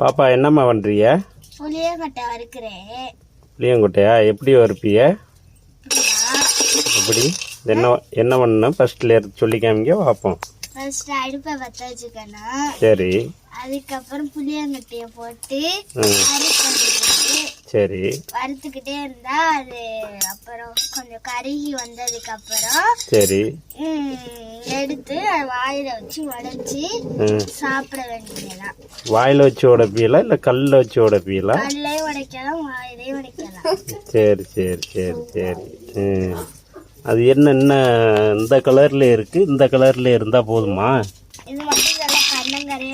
பாப்பா என்னம்மா பண்ணுறிய புளியங்கட்டை வறுக்கிறேன். புளியங்கொட்டையா? எப்படி வறுப்பிய எப்படி? என்ன என்ன பண்ணணும்? ஃபர்ஸ்ட்ல சொல்லி காமிக்க பார்ப்போம் ஃபர்ஸ்ட் அடுப்பை பற்ற வச்சுக்கணும். சரி. அதுக்கப்புறம் புளியங்கட்டையை போட்டு சரி. வறுத்துக்கிட்டே இருந்தா அது அப்புறம் கொஞ்சம் கருகி வந்ததுக்கு அப்புறம் சரி. எடுத்து வாயில வச்சு உடைச்சி சாப்பிட வேண்டியதுதான். வாயில் வச்சு உடைப்பீங்களா இல்லை கல்லில் வச்சு உடைப்பீங்களா? கல்லையும் உடைக்கலாம் வாயிலையும் உடைக்கலாம். சரி சரி சரி சரி. அது என்ன என்ன இந்த கலரில் இருக்குது இந்த கலரில் இருந்தால் போதுமா?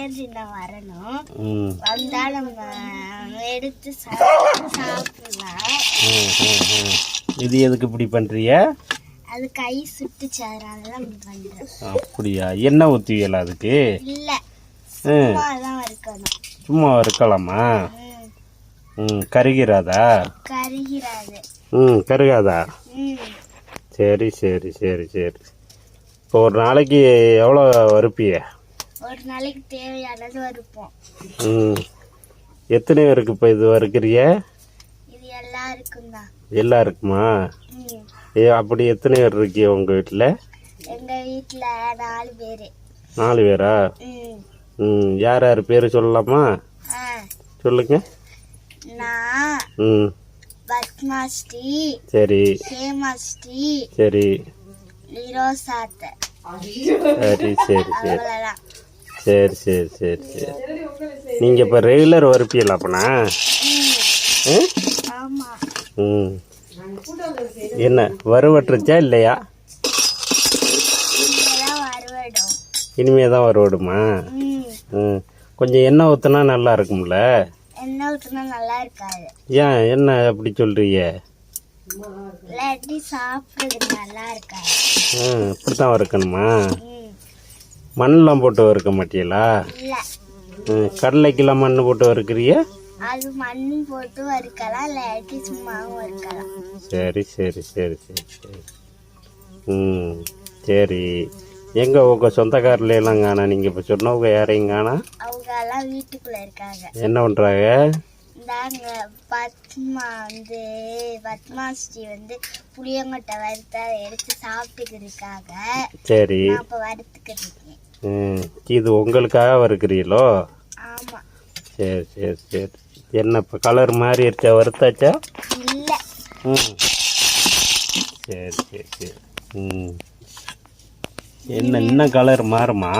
கண்ணங்கரையும் சின்ன வரணும் நம்ம எடுத்து சாப்பிடலாம். இது எதுக்கு இப்படி பண்ணுறிய அது கை சுட்டுச்சு அதனால தான் இப்படி பண்றேன். அப்படியா? எண்ணெய் ஊற்றுவீங்களா அதுக்கு? இல்ல. சும்மா இருக்கலாமா? ம், கருகிறாதா? கருகிறாது. ம் கருகாதா? சரி சரி சரி சரி. இப்போ ஒரு நாளைக்கு எவ்வளோ வறுப்பிய ஒரு நாளைக்கு தேவையானது வறுப்போம். ம். எத்தனை பேருக்கு இப்போ இது வறுக்கிறிய இது எல்லாருக்கும் தான். எல்லாம் இருக்குமா ம். ஏ அப்படி எத்தனை பேர் இருக்கிய உங்கள் வீட்டில் எங்க வீட்ல நாலு பேரு. நாலு பேரா? ம். யார் யார் பேர் சொல்லலாமா? சொல்லுங்க. நான் ம். பத்மாஸ்ரீ சரி. ஹேமாஸ்ரீ சரி. சரி சரி சரி. சரி சரி சரி சரி. நீங்கள் இப்போ ரெகுலர் வறுப்பீங்களா அப்பனா? ம்? என்ன வறுவட்டுருச்சா இல்லையா? இனிமே தான் வறுவடுமா ம். கொஞ்சம் எண்ணெய் ஊற்றினா நல்லா இருக்கும்ல? எண்ணெய் ஊற்றினா நல்லா இருக்காது. ஏன் என்ன அப்படி சொல்கிறீங்க இல்லாட்டி சாப்பிடுறது நல்லா இருக்காது. ம் இப்படி தான் வறுக்கணுமா மண்ணெலாம் போட்டு வறுக்க மாட்டீங்களா கடலைக்கெல்லாம் மண் போட்டு வறுக்கிறிய அது மண் போட்டு வறுக்கலாம் இல்லாட்டி சும்மாவும் வறுக்கலாம். சரி சரி சரி சரி சரி. ம் சரி. எங்கே உங்கள் சொந்தக்காரில் எல்லாம் காணா? நீங்கள் இப்போ சொன்னவங்க யாரையும் காணா? அவங்க எல்லாம் வீட்டுக்குள்ள இருக்காங்க. என்ன பண்ணுறாங்க இந்தாங்க பத்மா வந்து பத்மாஸ்ரீ வந்து புளியங்கொட்டை வறுத்து எடுத்து சாப்பிட்டுக்கிட்டு இருக்காங்க. சரி. அப்போ வறுத்துக்கிட்டு இருக்கேன். ம் இது உங்களுக்காக வறுக்கிறீங்களோ ஆமா. சரி சரி சரி. என்ன இப்போ கலர் மாறிடுச்சா வறுத்தாச்சா? இல்லை. ம். சரி சரி சரி. ம். என்ன இன்னும் கலர் மாறுமா?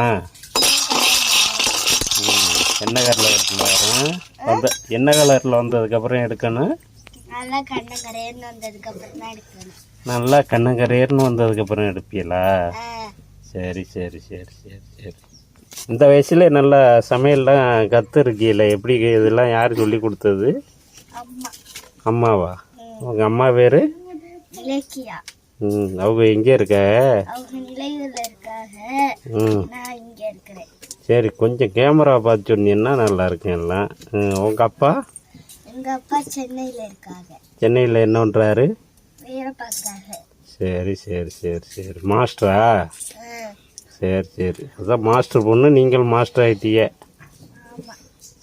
என்ன கலரில் மாறும்? வந்த என்ன கலரில் வந்ததுக்கப்புறம் எடுக்கணும்? நல்லா கண்ணங்கரையர்னு வந்ததுக்கப்புறம் எடுப்பீங்களா? சரி சரி சரி சரி சரி. இந்த வயசுல நல்லா சமையல்லாம் கற்றுருக்கீல எப்படி இதெல்லாம் யார் சொல்லி கொடுத்தது? அம்மா. அம்மாவா. உங்கள் அம்மா பேர்? ம் அவங்க எங்கே இருக்க? சரி கொஞ்சம் கேமரா பார்த்து சொன்னீங்கன்னா நல்லா இருக்கும் எல்லாம்? ம், உங்க அப்பா? எங்க அப்பா சென்னையில இருக்காங்க. சென்னையில் என்ன பண்ணுறாரு சரி சரி சரி சரி. மாஸ்டரா சரி சரி. அதான் மாஸ்டர் பொண்ணு நீங்கள் மாஸ்டர் ஆயிட்டீங்க. ஆமா.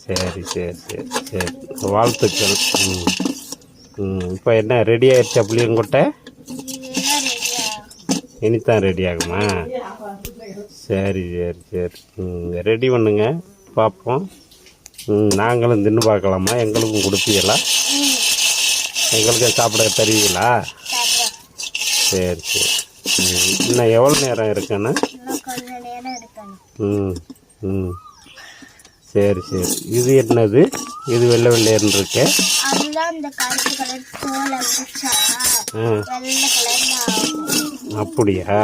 சரி சரி சரி சரி. வாழ்த்துக்கள். ம். ம். இப்போ என்ன ரெடி ஆயிடுச்சா புளியங்கொட்டை இனித்தான் ரெடி ஆகுமா? சரி சரி சரி. ம். ரெடி பண்ணுங்க. பார்ப்போம். ம். நாங்களும் தின்னு பார்க்கலாமா? எங்களுக்கும் கொடுப்பீங்களா? ம். எங்களுக்கு சாப்பிட தருவீங்களா? சரி சரி. ம், இன்னும் எவ்வளோ நேரம் இருக்குன்னு? ம் ம். சரி சரி. இது என்னது? இது வெள்ளை வெள்ளையர்னு இருக்கு. அப்படியா?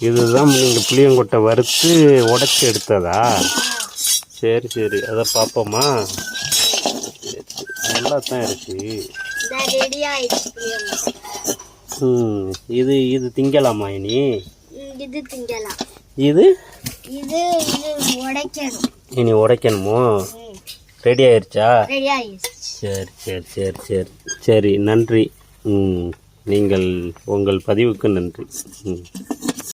இதுதான் நீங்கள் புளியங்கொட்டை வறுத்து உடச்சி எடுத்ததா? சரி சரி. அதை பார்ப்போமா. நல்லா தான் இருக்கு இந்த ரெடி ஆயிடுச்சு புளியங்கொட்டை. ம் இது இது திங்கலாமா இனி? இது திங்கலாம். இது? இது உடைக்கணும். இனி உடைக்கணுமோ? ம். ரெடி ஆயிருச்சா? ரெடி ஆயிடுச்சு சரி சரி சரி சரி. சரி நன்றி. ம் நீங்கள் உங்கள் பதிவுக்கு நன்றி. ம்.